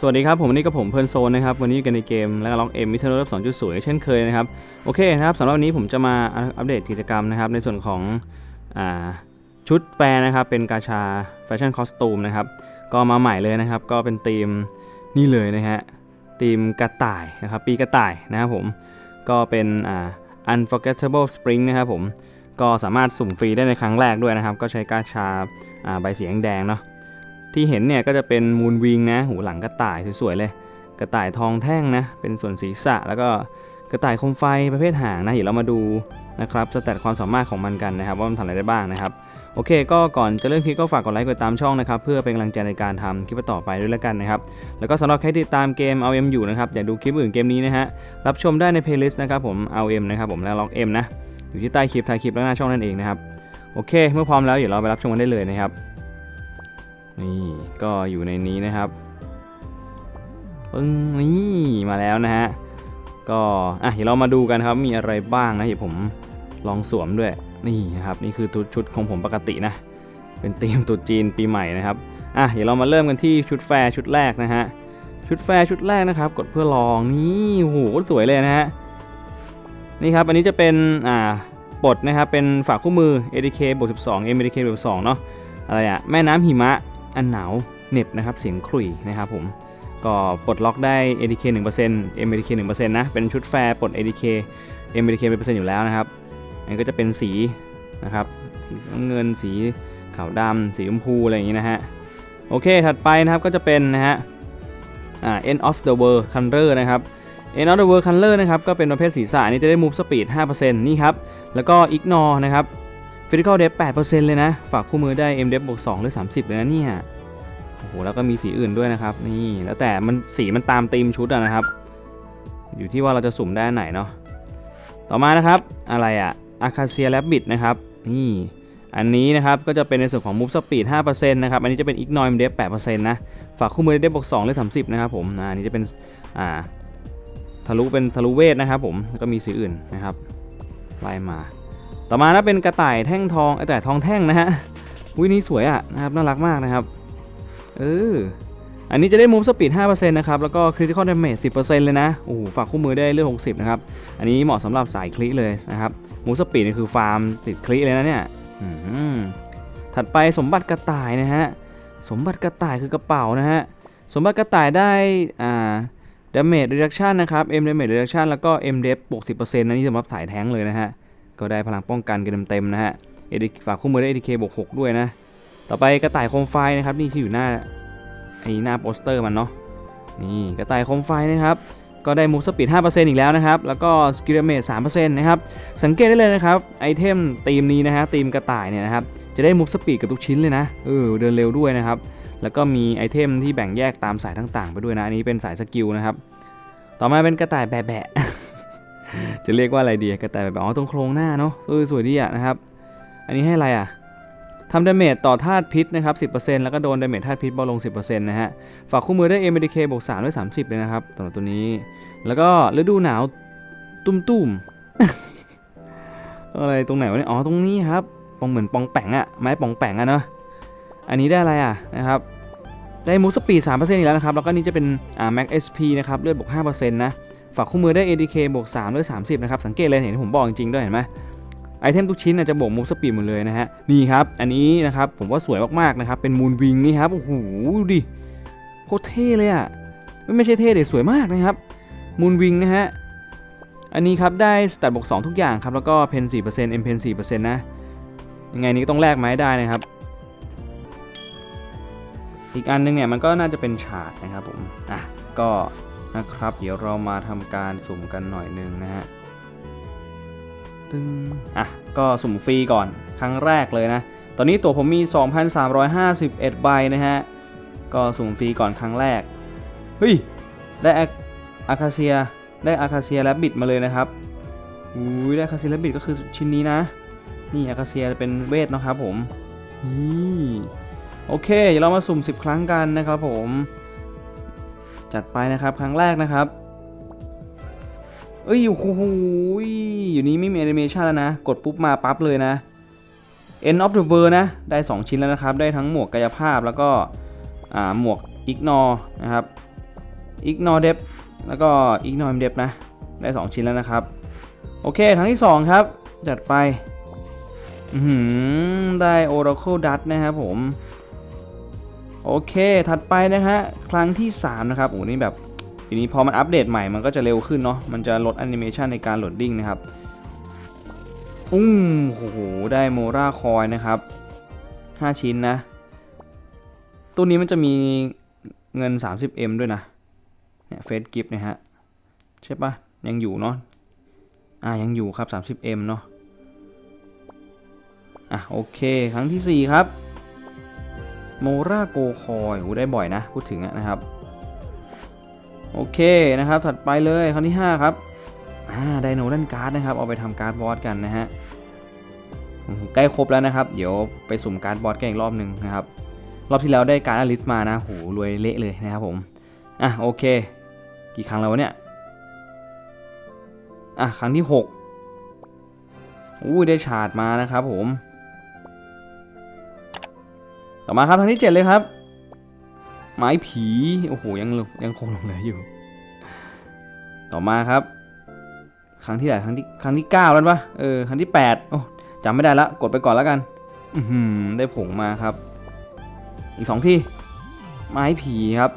สวัสดีครับ ผมวันนี้กับผมเพลินโซนนะครับ วันนี้อยู่กันในเกมและล็อกเอ็มมิเทอร์เลิฟสองจุดศูนย์เช่นเคยนะครับ โอเคนะครับสำหรับวันนี้ผมจะมาอัปเดตกิจกรรมนะครับ ในส่วนของอชุดแฟร์นะครับ เป็นกาชาแฟชั่นคอสตูมนะครับ ก็มาใหม่เลยนะครับ ก็เป็นธีมนี่เลยนะฮะธีมกระต่ายนะครับ ปีกระต่ายนะครับผม ก็เป็นอ่า unforgettable spring นะครับผม ก็สามารถสุ่มฟรีได้ในครั้งแรกด้วยนะครับ ก็ใช้กาชาอ่าใบสีแดงเนาะ ที่เห็นเนี่ยก็จะเป็นมูนวิงนะหูหลังกระต่ายสวยๆเลย กระต่ายทองแท่งนะเป็นส่วนศีรษะ แล้วก็กระต่ายคมไฟประเภทหางนะเดี๋ยวเรามาดูนะครับสแตทความสามารถของมันกันนะครับว่ามันทำอะไรได้บ้างนะครับโอเค ก็ก่อนจะเริ่มคลิปก็ฝากกดไลค์กดติดตามช่องนะครับ เพื่อเป็นกำลังใจในการทำคลิปต่อไปด้วยแล้วกันนะครับ แล้วก็สำหรับใครที่ติดตามเกม LM อยู่นะครับ อยากดูคลิปอื่นเกมนี้นะฮะ รับชมได้ในเพลย์ลิสต์นะครับผม LM นะครับผมและ Lock M นะ อยู่ที่ใต้คลิปท้ายคลิปและหน้าช่องนั่นเองนะครับ โอเค เมื่อพร้อมแล้วเดี๋ยวเราไปรับชมกันได้เลยนะครับ นี่ก็อยู่ในนี้นะครับปึ้งนี่มาแล้วนะฮะก็อะเดี๋ยวเรามาดูกันครับมีอะไรบ้างนะเดี๋ยวผมลองสวมด้วยนี่นะครับนี่คือชุดของผมปกตินะ เป็นธีมตรุษจีนปีใหม่นะครับอะเดี๋ยวเรามาเริ่มกันที่ชุดแฟร์ชุดแรกนะฮะชุดแฟร์ชุดแรกนะครับ กดเพื่อลองนี่โอ้โหสวยเลยนะฮะนี่ครับอันนี้จะเป็นอ่าปลดนะครับเป็นฝากคู่มือ ADK บวก12 MADK บวก12เนาะอะไรอะแม่น้ำหิมะ อันหนาวเหน็บนะครับเสียงขลุ่ยนะครับผมก็ปลดล็อกได้ ADK 1% MADK 1%นะเป็นชุดแฟร์ปลด ADK MADK เป็นเปอร์เซ็นต์อยู่แล้วนะครับอันก็จะเป็นสีนะครับสีน้ำเงินสีขาวดำสีชมพูอะไรอย่างนี้นะฮะโอเคถัดไปนะครับก็จะเป็นนะฮะอ่า end of the world color นะครับ end of the world color นะครับก็เป็นประเภทสีสายนี่จะได้ move speed 5%นี่ครับแล้วก็ ignore นะครับ Physical Depth 8%เลยนะ ฝากคู่มือได้ M Depth บวก2หรือ 30 เลยนะเนี่ย โอ้โห แล้วก็มีสีอื่นด้วยนะครับ นี่ แล้วแต่มันสีมันตามธีมชุดอะนะครับ อยู่ที่ว่าเราจะสุ่มได้ไหนเนาะ ต่อมานะครับ อะไรอะ Acacia Rabbit นะครับ นี่ อันนี้นะครับ ก็จะเป็นในส่วนของ Move Speed 5%นะครับ อันนี้จะเป็น Ignore M Depth 8%นะ ฝากคู่มือได้บวก2หรือ 30 นะครับผมอันนี้จะเป็น อ่า ทะลุเป็นทะลุเวทนะครับผม แล้วก็มีสีอื่นนะครับ ไล่มา ต่อมานะเป็นกระต่ายแท่งทองไอ้แต่ทองแท่งนะฮะวินี่สวยอะนะครับน่ารักมากนะครับเอออันนี้จะได้มูฟสปีด5%นะครับ แล้วก็คริติคอลดาเมจ10%เลยนะ โอ้โห ฝากคู่มือได้เลือด60 นะครับ อันนี้เหมาะสำหรับสายคลิเลยนะครับ มูฟสปีดนี่คือฟาร์มติดคลิเลยนะเนี่ยอืมถัดไปสมบัติกระต่ายนะฮะ สมบัติกระต่ายคือกระเป๋านะฮะ สมบัติกระต่ายได้ อ่า damage reduction นะครับ m damage reduction แล้วก็ m depth บวก10%นะนี่สำหรับสายแท้งเลยนะฮะ ก็ได้พลังป้องกันกันเต็มๆนะฮะเอดิฝากคู่มือได้ ADK บวก6ด้วยนะ ต่อไปกระต่ายโคมไฟนะครับนี่ที่อยู่หน้าไอ้หน้าโปสเตอร์มันเนาะนี่กระต่ายโคมไฟนะครับก็ได้มูฟสปีด 5%อีกแล้วนะครับ แล้วก็สกิลเมจ3%นะครับ สังเกตได้เลยนะครับ ไอเทมตีมนี้นะฮะตีมกระต่ายเนี่ยนะครับ จะได้มูฟสปีดกับทุกชิ้นเลยนะ เออ เดินเร็วด้วยนะครับ แล้วก็มีไอเทมที่แบ่งแยกตามสายต่างๆ ไปด้วยนะ อันนี้เป็นสายสกิลนะครับ ต่อมาเป็นกระต่ายแบะ จะเรียกว่าอะไรดีกระต่ายแบบอ๋อตรงโครงหน้าเนาะเออสวยดีอะนะครับ อันนี้ให้อะไรอะทำดาเมจต่อธาตุพิษนะครับ 10%แล้วก็โดนดาเมจธาตุพิษเบาลง 10%นะฮะ ฝากคู่มือได้ MDK บวก3ด้วย 30 เลยนะครับสำหรับตัวนี้ แล้วก็ฤดูหนาวตุ้มๆอะไรตรงไหนวะเนี่ย อ๋อ ตรงนี้ครับปองเหมือนปองแปงอะไม้ปองแปงอะเนาะ อันนี้ได้อะไรอะนะครับ ได้มูสปีด3%อีกแล้วนะครับ แล้วก็นี่จะเป็นอ่า Max SP นะครับ เลือดบวก5%นะ ฝากคู่มือได้ ADK บวก3ด้วย30 นะครับ สังเกตเลยเห็นที่ผมบอกจริงๆด้วยเห็นไหมไอเทมทุกชิ้นจะบวกมูฟสปีดหมดเลยนะฮะ นี่ครับ อันนี้นะครับผมว่าสวยมากๆนะครับ เป็นมูนวิงนี่ครับ โอ้โหดูดิ โคตรเท่เลยอะ ไม่ใช่เท่เลยสวยมากนะครับ มูนวิงนะฮะ อันนี้ครับได้สแตทบวก2ทุกอย่างครับ แล้วก็เพน4% M เพน4%นะ ยังไงนี้ก็ต้องแลกไม้ได้นะครับ อีกอันนึงเนี่ยมันก็น่าจะเป็นฉากนะครับผม อะ ก็ นะครับ เดี๋ยวเรามาทำการสุ่มกันหน่อยหนึงนะฮะตึงอะ ก็สุ่มฟรีก่อนครั้งแรกเลยนะ ตอนนี้ตัวผมมี 2,351 ใบนะฮะ ก็สุ่มฟรีก่อนครั้งแรก เฮ้ย ได้อาคาเซีย ได้อาคาเซียแลบบิดมาเลยนะครับอุ้ยได้อาคาเซียแลบบิดก็คือชิ้นนี้นะ นี่อาคาเซียเป็นเวทนะครับผมนี่โอเค เดี๋ยวเรามาสุ่ม 10 ครั้งกันนะครับผม จัดไปนะครับครั้งแรกนะครับ เอ้ยโอ้โหอยู่นี้ไม่มีแอนิเมชันแล้วนะ กดปุ๊บมาปั๊บเลยนะ End of the World นะ ได้ 2 ชิ้นแล้วนะครับ ได้ทั้งหมวกกายภาพแล้วก็หมวก Ignore นะครับ ignore Dep แล้วก็ ignore m depth นะ ได้ 2 ชิ้นแล้วนะครับ โอเคครั้งที่ 2 ครับ จัดไปได้ Oracle Dust นะครับผม โอเค ถัดไปนะฮะ ครั้งที่ 3 นะครับ โอ้นี่แบบทีนี้พอมันอัปเดตใหม่ มันก็จะเร็วขึ้นเนาะ มันจะลดแอนิเมชันในการโหลดดิ้งนะครับ อุ้งโอ้โห ได้โมราคอยนะครับ 5 ชิ้นนะ ตัวนี้มันจะมีเงิน 30M ด้วยนะ เนี่ยเฟสกิฟต์นะฮะ ใช่ปะยังอยู่เนาะ อ่า ยังอยู่ครับ 30M เนาะ อะ โอเค ครั้งที่ 4 ครับ โมราโกคอยโอ้ได้บ่อยนะ พูดถึงอะนะครับ โอเคนะครับ ถัดไปเลยครั้งที่ 5 ครับอ่าไดโนแลนการ์ดนะครับ เอาไปทำการ์ดบอสกันนะฮะใกล้ครบแล้วนะครับ เดี๋ยวไปสุ่มการ์ดบอสกันอีกรอบหนึ่งนะครับ รอบที่แล้วได้การ์ดอลิสมานะโหรวยเละเลยนะครับผม อะโอเค กี่ครั้งแล้วเนี่ย อะครั้งที่6อู้ได้ฉาดมานะครับผม ต่อมาครับครั้งที่ 7 เลยครับ ไม้ผี โอ้โห ยังยังคงลงเหลืออยู่ ต่อมาครับ ครั้งที่ไหนครั้งที่ครั้งที่9แล้วปะเออ ครั้งที่8โอ้จำไม่ได้ละ กดไปก่อนแล้วกันอืได้ผงมาครับ อีกสองที่ ไม้ผีครับ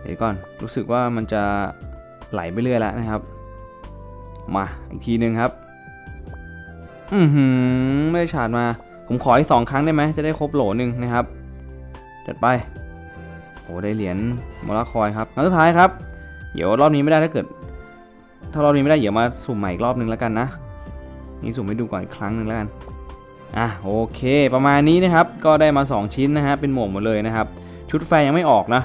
เดี๋ยวก่อน รู้สึกว่ามันจะไหลไปเรื่อยแล้วนะครับ มา อีกทีหนึ่งครับ อือหือ ไม่ได้ฉาดมา ผมขออีกสองครั้งได้ไหมจะได้ครบโหลหนึ่งนะครับ จัดไปโอ้ได้เหรียญมอลคอยครับครั้งสุดท้ายครับ เดี๋ยวรอบนี้ไม่ได้ถ้าเกิด ถ้ารอบนี้ไม่ได้เดี๋ยวมาสุ่มใหม่อีกรอบนึงแล้วกันนะ นี่สุ่มให้ดูก่อนอีกครั้งหนึ่งแล้วกัน อะโอเค ประมาณนี้นะครับ ก็ได้มา 2 ชิ้นนะฮะ เป็นหมวกหมดเลยนะครับ ชุดแฟยังไม่ออกนะ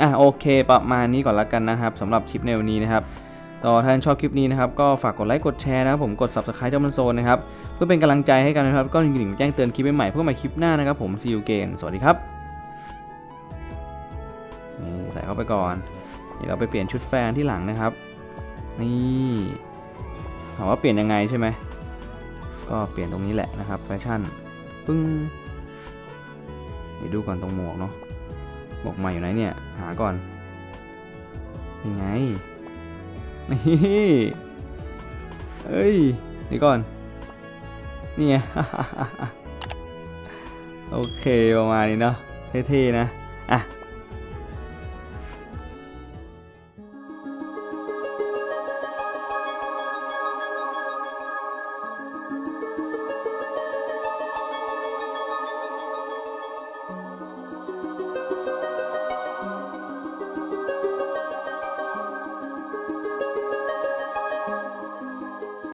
อะโอเค ประมาณนี้ก่อนละกันนะครับสำหรับคลิปในวันนี้นะครับ ก็ถ้าท่านชอบคลิปนี้นะครับ ก็ฝากกดไลค์กดแชร์นะครับผมกด subscribe เจ้ามันโซนนะครับ เพื่อเป็นกำลังใจให้กันนะครับ ก็ยิงๆแจ้งเตือนคลิปใหม่ๆเพื่อใหม่คลิปหน้านะครับผม see you again สวัสดีครับนี่ใส่เข้าไปก่อนเดี๋ยวเราไปเปลี่ยนชุดแฟนที่หลังนะครับ นี่ถามว่าเปลี่ยนยังไงใช่ไหมก็เปลี่ยนตรงนี้แหละนะครับแฟชั่นปึ้งเดี๋ยวดูก่อนตรงหมวกเนาะหมวกใหม่อยู่ไหนเนี่ยหาก่อนนี่ไง นี่เอ้ยนี่ก่อน นี่ไง โอเค ประมาณนี้เนาะ เท่ๆ นะ อะ